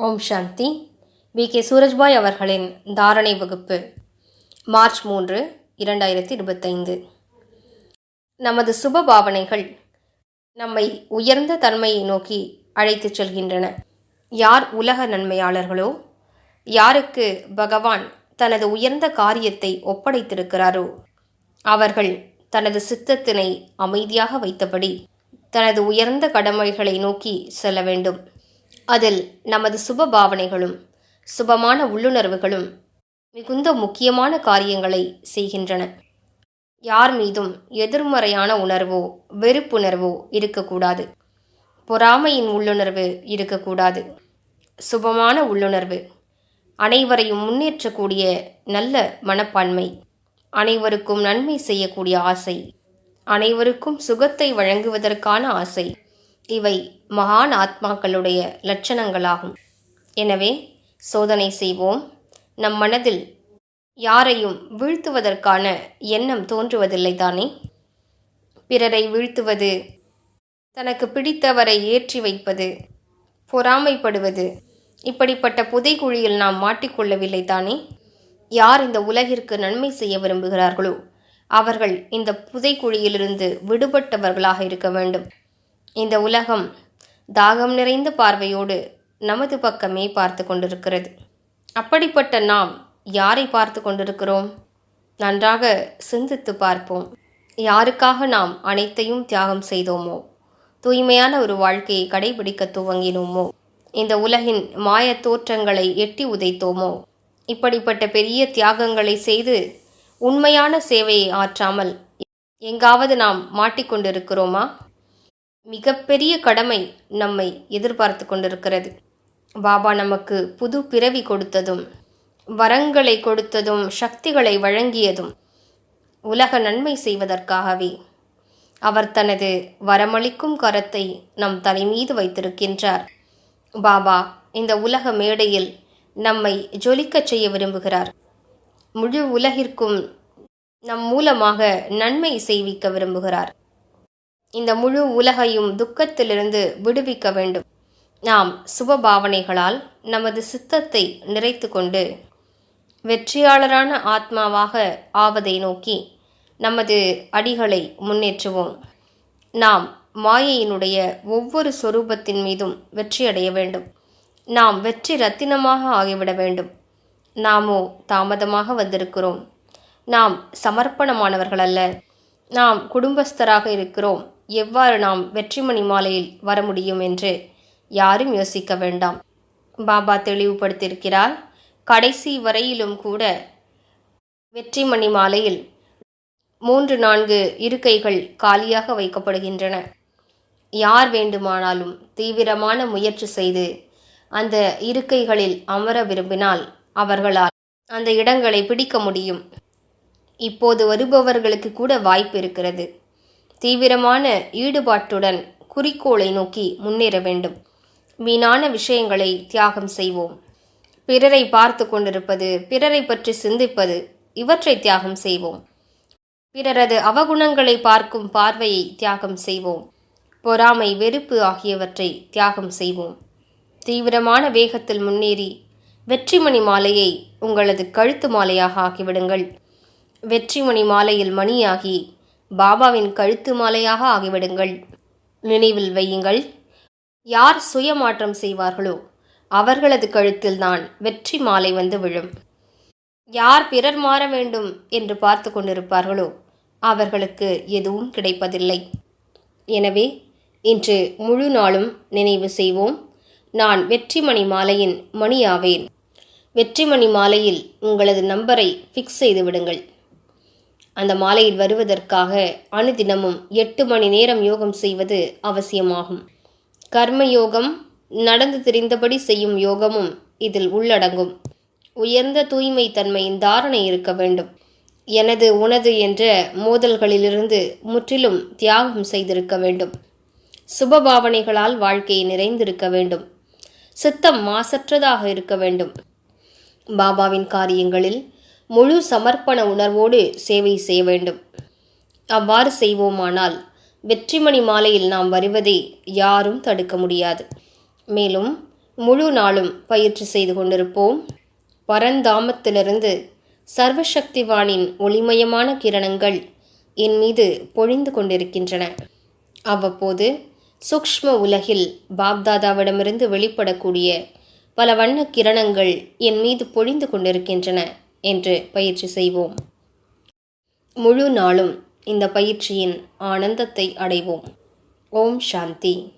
Om Shanti. We. K. Surajbhai அவர்களின் தாரணை வகுப்பு மார்ச் மூன்று இரண்டாயிரத்தி இருபத்தைந்து. நமது சுப பாவனைகள் நம்மை உயர்ந்த தன்மையை நோக்கி அழைத்துச் செல்கின்றன. யார் உலக நன்மையாளர்களோ யாருக்கு பகவான் தனது உயர்ந்த காரியத்தை ஒப்படைத்திருக்கிறாரோ அவர்கள் தனது சித்தத்தினை அமைதியாக வைத்தபடி தனது உயர்ந்த கடமைகளை நோக்கி செல்ல வேண்டும். அதில் நமது சுப பாவனைகளும் சுபமான உள்ளுணர்வுகளும் மிகுந்த முக்கியமான காரியங்களை செய்கின்றன. யார் மீதும் எதிர்மறையான உணர்வோ வெறுப்புணர்வோ இருக்கக்கூடாது. பொறாமையின் உள்ளுணர்வு இருக்கக்கூடாது. சுபமான உள்ளுணர்வு அனைவரையும் முன்னேற்றக்கூடிய நல்ல மனப்பான்மை அனைவருக்கும் நன்மை செய்யக்கூடிய ஆசை அனைவருக்கும் சுகத்தை வழங்குவதற்கான ஆசை. இவை மகான் ஆத்மாக்களுடைய லட்சணங்களாகும். எனவே சோதனை செய்வோம். நம் மனதில் யாரையும் வீழ்த்துவதற்கான எண்ணம் தோன்றுவதில்லை தானே? பிறரை வீழ்த்துவது தனக்கு பிடித்தவரை ஏற்றி வைப்பது பொறாமைப்படுவது இப்படிப்பட்ட புதைக்குழியில் நாம் மாட்டிக்கொள்ளவில்லை தானே? யார் இந்த உலகிற்கு நன்மை செய்ய விரும்புகிறார்களோ அவர்கள் இந்த புதைக்குழியிலிருந்து விடுபட்டவர்களாக இருக்க வேண்டும். இந்த உலகம் தாகம் நிறைந்த பார்வையோடு நமது பக்கமே பார்த்து கொண்டிருக்கிறது. அப்படிப்பட்ட நாம் யாரை பார்த்து கொண்டிருக்கிறோம்? நன்றாக சிந்தித்து பார்ப்போம். யாருக்காக நாம் அனைத்தையும் தியாகம் செய்தோமோ? தூய்மையான ஒரு வாழ்க்கையை கடைபிடிக்க துவங்கினோமோ? இந்த உலகின் மாய தோற்றங்களை எட்டி உதைத்தோமோ? இப்படிப்பட்ட பெரிய தியாகங்களை செய்து உண்மையான சேவையை ஆற்றாமல் எங்காவது நாம் மாட்டிக்கொண்டிருக்கிறோமா மிகப்பெரிய கடமை நம்மை எதிர்பார்த்து கொண்டிருக்கிறது. பாபா நமக்கு புது பிறவி கொடுத்ததும் வரங்களை கொடுத்ததும் சக்திகளை வழங்கியதும் உலக நன்மை செய்வதற்காகவே அவர் தனது வரமளிக்கும் கரத்தை நம் தலைமீது வைத்திருக்கின்றார். பாபா இந்த உலக மேடையில் நம்மை ஜொலிக்கச் செய்ய விரும்புகிறார். முழு உலகிற்கும் நம் மூலமாக நன்மை செய்விக்க விரும்புகிறார். இந்த முழு உலகையும் துக்கத்திலிருந்து விடுவிக்க வேண்டும். நாம் சுபபாவனைகளால் நமது சித்தத்தை நிறைத்து கொண்டு வெற்றியாளரான ஆத்மாவாக ஆவதை நோக்கி நமது அடிகளை முன்னேற்றுவோம். நாம் மாயையினுடைய ஒவ்வொரு சொரூபத்தின் மீதும் வெற்றியடைய வேண்டும். நாம் வெற்றி ரத்தினமாக ஆகிவிட வேண்டும். நாமோ தாமதமாக வந்திருக்கிறோம். நாம் சமர்ப்பணமானவர்கள் அல்ல நாம் குடும்பஸ்தராக இருக்கிறோம். எவ்வாறு நாம் வெற்றிமணி மாலையில் வர முடியும் என்று யாரும் யோசிக்க வேண்டாம். பாபா தெளிவுபடுத்தியிருக்கிறார். கடைசி வரையிலும் கூட வெற்றிமணி மாலையில் மூன்று நான்கு இருக்கைகள் காலியாக வைக்கப்படுகின்றன. யார் வேண்டுமானாலும் தீவிரமான முயற்சி செய்து அந்த இருக்கைகளில் அமர விரும்பினால் அவர்களால் அந்த இடங்களை பிடிக்க முடியும். இப்போது வருபவர்களுக்கு கூட வாய்ப்பு இருக்கிறது. தீவிரமான ஈடுபாட்டுடன் குறிக்கோளை நோக்கி முன்னேற வேண்டும். வீணான விஷயங்களை தியாகம் செய்வோம். பிறரை பார்த்து கொண்டிருப்பது பிறரை பற்றி சிந்திப்பது இவற்றை தியாகம் செய்வோம். பிறரது அவகுணங்களை பார்க்கும் பார்வையை தியாகம் செய்வோம். பொறாமை வெறுப்பு ஆகியவற்றை தியாகம் செய்வோம். தீவிரமான வேகத்தில் முன்னேறி வெற்றிமணி மாலையை உங்களது கழுத்து மாலையாக ஆக்கிவிடுங்கள். வெற்றிமணி மாலையில் மணியாகி பாபாவின் கழுத்து மாலையாக ஆகிவிடுங்கள். நினைவில் வையுங்கள். யார் சுயமாற்றம் செய்வார்களோ அவர்களது கழுத்தில்தான் வெற்றி மாலை வந்து விழும். யார் பிறர் மாற வேண்டும் என்று பார்த்து கொண்டிருப்பார்களோ அவர்களுக்கு எதுவும் கிடைப்பதில்லை. எனவே இன்று முழு நாளும் நினைவு செய்வோம். நான் வெற்றிமணி மாலையின் மணியாவேன். வெற்றிமணி மாலையில் உங்களது நம்பரை ஃபிக்ஸ் செய்து விடுங்கள். அந்த மாலையில் வருவதற்காக அனுதினமும் எட்டு மணி நேரம் யோகம் செய்வது அவசியமாகும். கர்ம யோகம் நடந்து தெரிந்தபடி செய்யும் யோகமும் இதில் உள்ளடங்கும். உயர்ந்த தூய்மை தன்மையின் தாரணை இருக்க வேண்டும். எனது உனது என்ற மோதல்களிலிருந்து முற்றிலும் தியாகம் செய்திருக்க வேண்டும். சுபபாவனைகளால் வாழ்க்கையை நிறைந்திருக்க வேண்டும். சித்தம் மாசற்றதாக இருக்க வேண்டும். பாபாவின் காரியங்களில் முழு சமர்ப்பண உணர்வோடு சேவை செய்ய வேண்டும். அவ்வாறு செய்வோமானால் வெற்றிமணி மாலையில் நாம் வருவதை யாரும் தடுக்க முடியாது. மேலும் முழு நாளும் பயிற்சி செய்து கொண்டிருப்போம். பரந்தாமத்திலிருந்து சர்வசக்திவானின் ஒளிமயமான கிரணங்கள் என் மீது பொழிந்து கொண்டிருக்கின்றன. அவ்வப்போது சூக்ஷ்ம உலகில் பாப்தாதாவிடமிருந்து வெளிப்படக்கூடிய பல வண்ண கிரணங்கள் என் மீது பொழிந்து கொண்டிருக்கின்றன. என்று பயிற்சி செய்வோம். முழு நாளும் இந்த பயிற்சியின் ஆனந்தத்தை அடைவோம். ஓம் சாந்தி.